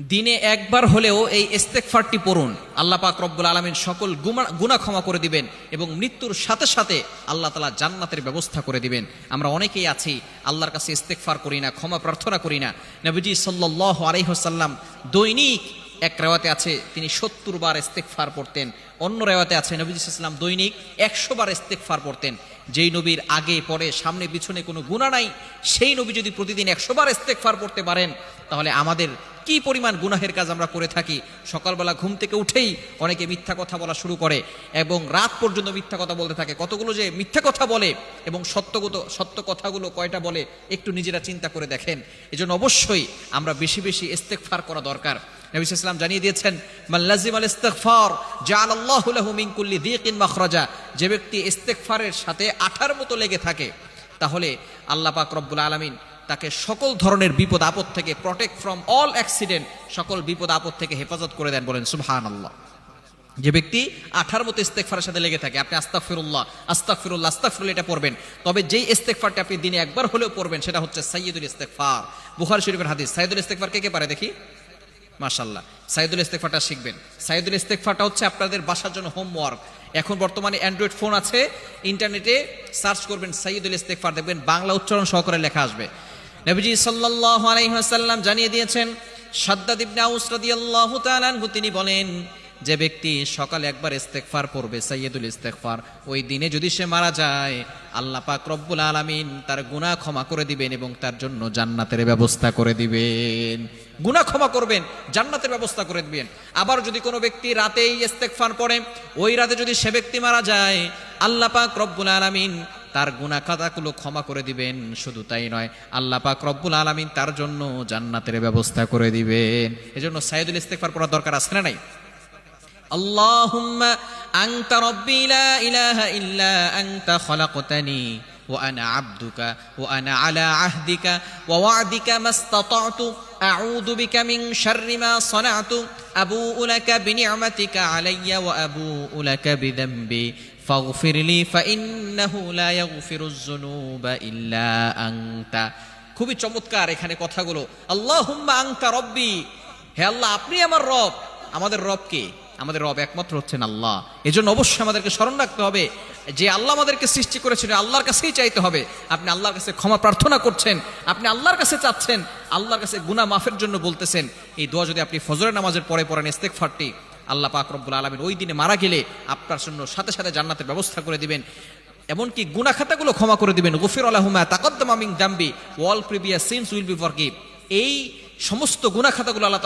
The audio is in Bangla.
দিনে একবার হলেও এই ইস্তেকফারটি পড়ুন। আল্লাহ পাক রব্বুল আলমিন সকল গুনাহ ক্ষমা করে দিবেন এবং মৃত্যুর সাথে সাথে আল্লাহ তালা জান্নাতের ব্যবস্থা করে দিবেন। আমরা অনেকেই আছি, আল্লাহর কাছে ইস্তেকফার করি না, ক্ষমা প্রার্থনা করি না। নবীজি সাল্লাহ আলাইহসাল্লাম দৈনিক এক রেওয়াতে আছে, তিনি সত্তর বার ইস্তেকফার পড়তেন। অন্য রেওয়াতে আছে, নবীজি ইসলাম দৈনিক একশো বার ইস্তেকফার পড়তেন। যেই নবীর আগে পরে সামনে পিছনে কোনো গুণা নাই, সেই নবী যদি প্রতিদিন একশো বার ইস্তেকফার পড়তে পারেন, তাহলে আমাদের কি পরিমাণ গুনাহের কাজ আমরা করে থাকি? সকালবেলা ঘুম থেকে উঠেই অনেকে মিথ্যা কথা বলা শুরু করে এবং রাত পর্যন্ত মিথ্যা কথা বলতে থাকে। কতগুলো যে মিথ্যা কথা বলে এবং সত্যগত, সত্য কথাগুলো কয়টা বলে একটু নিজেরা চিন্তা করে দেখেন। এজন্য অবশ্যই আমরা বেশি বেশি ইস্তেকফার করা দরকার। নবী ইসলাম জানিয়ে দিয়েছেন মাল্লাজিম আল ইস্তেকফার জাল আল্লাহ লাহু মিন কুল্লি দিকিন মাখরাজা। যে ব্যক্তি ইস্তেকফারের সাথে আঠার মতো লেগে থাকে, তাহলে আল্লাহ পাক রব্বুল আলামিন তাকে সকল ধরনের বিপদ আপদ থেকে প্রটেক্ট ফ্রম অল অ্যাক্সিডেন্ট সকল বিপদ আপদ থেকে হেফাজত করে দেন বলেন সুবহান আল্লাহ যে ব্যক্তি আঠার মতো ইস্তেকফারের সাথে লেগে থাকে, আপনি আস্তাগফিরুল্লাহ আস্তাগফিরুল্লাহ আস্তাগফিরুল্লাহ, এটা পড়বেন। তবে যেই ইস্তেকফারটা আপনি দিনে একবার হলেও পড়বেন, সেটা হচ্ছে সাইয়্যিদুল ইস্তেকফার বুখারী শরীফের হাদিস, সাইয়্যিদুল ইস্তেকফার কে কে পারে দেখি? মাশাল্লাহ সাইদুল ইস্তেকফারটা শিখবেন। সাইদুল ইস্তেকফারটা হচ্ছে আপনাদের বাসার জন্য হোমওয়ার্ক এখন বর্তমানে অ্যান্ড্রয়েড ফোন আছে ইন্টারনেটে সার্চ করবেন সাইদুল ইস্তেকফার দেখবেন বাংলা উচ্চারণ সহকারে লেখা আসবে। নবীজি সাল্লাল্লাহু আলাইহি ওয়াসাল্লাম জানিয়ে দিয়েছেন, সাদ্দাদ ইবনে আউস রাদিয়াল্লাহু তাআলা আনহু, তিনি বলেন, যে ব্যক্তি সকালে একবার ইস্তেকফার পড়বে, সাইয়্যিদুল ইস্তেকফার ওই দিনে যদি সে মারা যায়, আল্লাহ পাক রব্বুল আলামিন তার গুনাহ ক্ষমা করে দিবেন এবং তার জন্য জান্নাতের ব্যবস্থা করে দিবেন। গুনাহ ক্ষমা করবেন, জান্নাতের ব্যবস্থা করে দিবেন। আবার যদি কোনো ব্যক্তি রাতেই ইস্তেকফার পড়ে, ওই রাতে যদি সে ব্যক্তি মারা যায়, আল্লাহ পাক রব্বুল আলামিন তার গুণা খাতাগুলো ক্ষমা করে দিবেন, শুধু তাই নয়, আল্লাহ পাক রব্বুল আলমিন তার জন্য জান্নাতের ব্যবস্থা করে দিবেন। এই জন্য সাইদুল ইস্তেকবার করার দরকার আছে না নাই? আল্লাহ আনা আনা আলা ওয়া أعوذ بك من شر ما صنعت أبوء لك بنعمتك علي وأبوء لك بذنبي فاغفر لي فإنه لا يغفر الذنوب إلا أنت খুবই চমৎকার এখানে কথাগুলো আল্লাহুম্মা আংতা রব্বি হে আল্লাহ আপনি আমার রব আমাদের রব কে আমাদের রব একমাত্র হচ্ছেন আল্লাহ। এজন্য অবশ্যই আমাদেরকে স্মরণ রাখতে হবে যে আল্লাহ আমাদেরকে সৃষ্টি করেছেন, আল্লাহর কাছেই চাইতে হবে। আপনি আল্লাহর কাছে ক্ষমা প্রার্থনা করছেন, আপনি আল্লাহর কাছে চাচ্ছেন, আল্লাহর কাছে গুনাহ মাফের জন্য বলতেছেন। এই দোয়া যদি আপনি ফজরের নামাজের পরে পড়েন ইস্তেকফারটি আল্লাহ পাক রব্বুল আলমিন ওই দিনে মারা গেলে আপনার জন্য সাথে সাথে জান্নাতের ব্যবস্থা করে দিবেন। এমনকি গুনা খাতাগুলো ক্ষমা করে দিবেন। গফির আলাহুমা তাকদ্দমামিং দাম্বি, all previous sins will be forgive. এই সমস্ত গুনা খাতাগুলো আল্লাহ